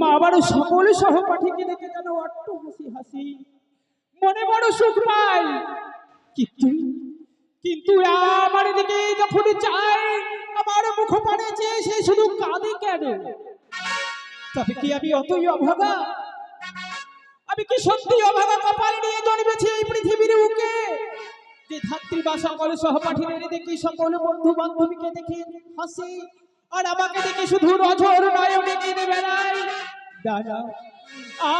মা আবার সকল সহপাঠীকে দেখে যেন অট্ট হাসি হাসি। মনে বড় সুখ পাই কিন্তু কিন্তু আমার দিকে যখন চাই আমার মুখ পানে চেয়ে সে শুধু কাঁদে কেন? তবে কি আমি অতই অভাগা? আমি কি সত্যি অভাগা কপাল নিয়ে জন্মেছি এই পৃথিবীর বুকে? যে ধাত্রী বা সকল সহপাঠীদের দেখি সকল বন্ধু বান্ধবীকে দেখে হাসি আর আমাকে দেখে শুধু নজর নয়নে কেঁদে বেড়াই দাদা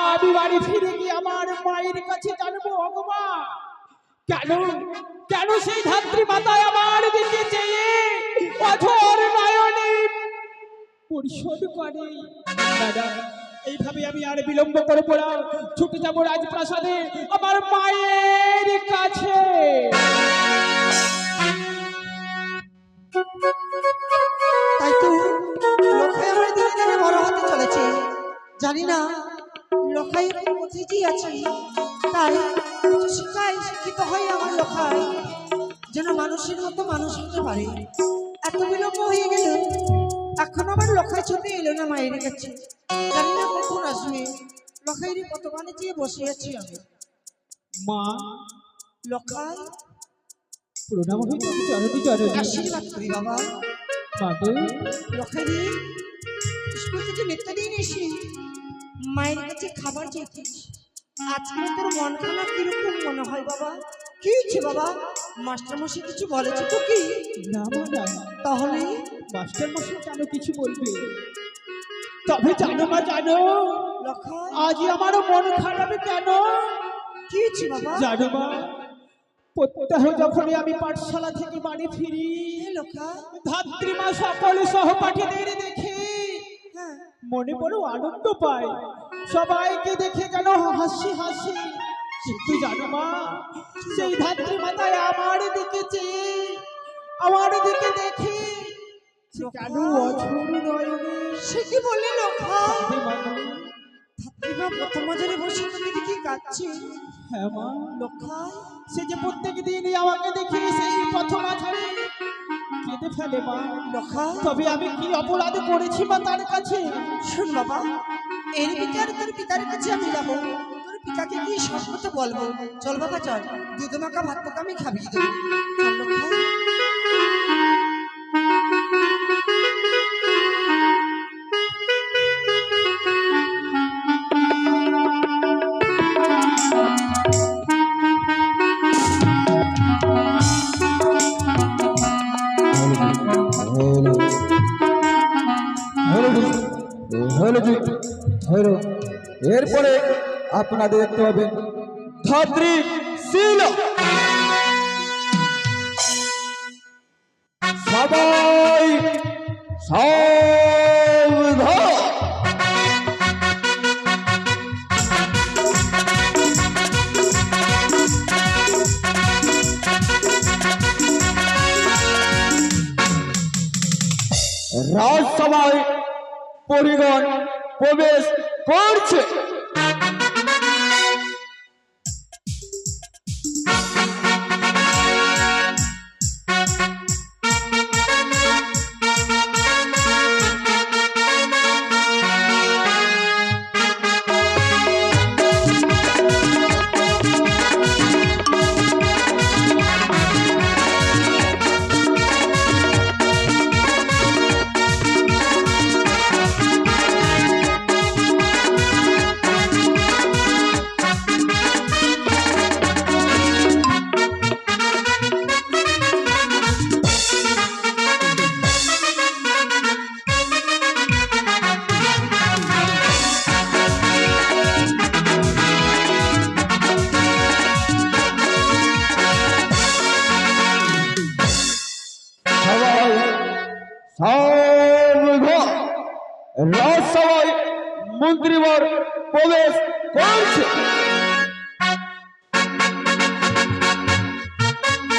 আমি বাড়ি ফিরে গিয়ে আমার মায়ের কাছে জানব, অগমা। কেন? কেন সেই ধাত্রী মাতায় আমার দিকে চেয়ে অঝর নয়নে পরিশোধ করে? দাদা, এইভাবে আমি আর বিলম্ব করে পড়া ছুটে যাব রাজপ্রাসাদে আমার মায়ের কাছে। না লোকাই কোথায় আছে তাই শিক্ষায় শিক্ষিত হয় আমার লোকাই যেন মানুষের মতো মানুষ হতে পারে। এত বিলম্ব হয়ে গেল এখন আমার লোকাই ছুটে এলো না মায়ের কাছে। জানি না কখন আসবে। লোকাইরে কত মানে চেয়ে বসে আছি আমি। মা লোকাই প্রণাম হইতে জননী জননী আশীর্বাদ করি বাবা। বাবু স্কুল থেকে এসে মায়ের কাছে খাবার চেয়েছিস আজকে তোর মন খারাপ কীরকম মনে হয় বাবা? কি হচ্ছে বাবা? মাস্টারমশাই কিছু বলেছে তো কি? না মা না তাহলে? মাস্টার মশাই কেন কিছু বলবে? তবে জানো মা জানো। আজ আমার মন খারাপ কেন? কি হচ্ছে বাবা? জানো মা প্রত্যহ যখনই আমি পাঠশালা থেকে বাড়ি ফিরি হে লক্ষা ধাত্রীমা সকল সহপাঠীদের মনে বড় আনন্দ পাই সবাইকে দেখে যেন হাসি হাসি। কিন্তু জানো মা সেই ধাত্রী মাতায় আমার দিকে চেয়ে আমার দিকে দেখে সে কেন অঝোর নয়নে সে কি বললি লক্ষা কাঁদে মা প্রথম বসে তুমি দেখি কাঁদছে। হ্যাঁ মা। লক্ষা সে যে প্রত্যেক দিনই আমাকে দেখি সেই প্রথম আছাড়ে কেঁদে ফেলে মা। লক্ষা তবে আমি কি অপরাধ করেছি মা তার কাছে? শুন বাবা এর বিচার তোর পিতার কাছে আমি যাব তোর পিতাকে কি সব কথা বলব? চল বাবা চল। দুধ মাখা ভাত পোকা আমি খাবি দেবো। লক্ষা। এরপরে আপনাদের দেখতে হবে ধাত্রী সবাই রাজসভায় পরিগণ প্রবেশ করছে রাজসভায় মন্ত্রীবর প্রবেশ করছে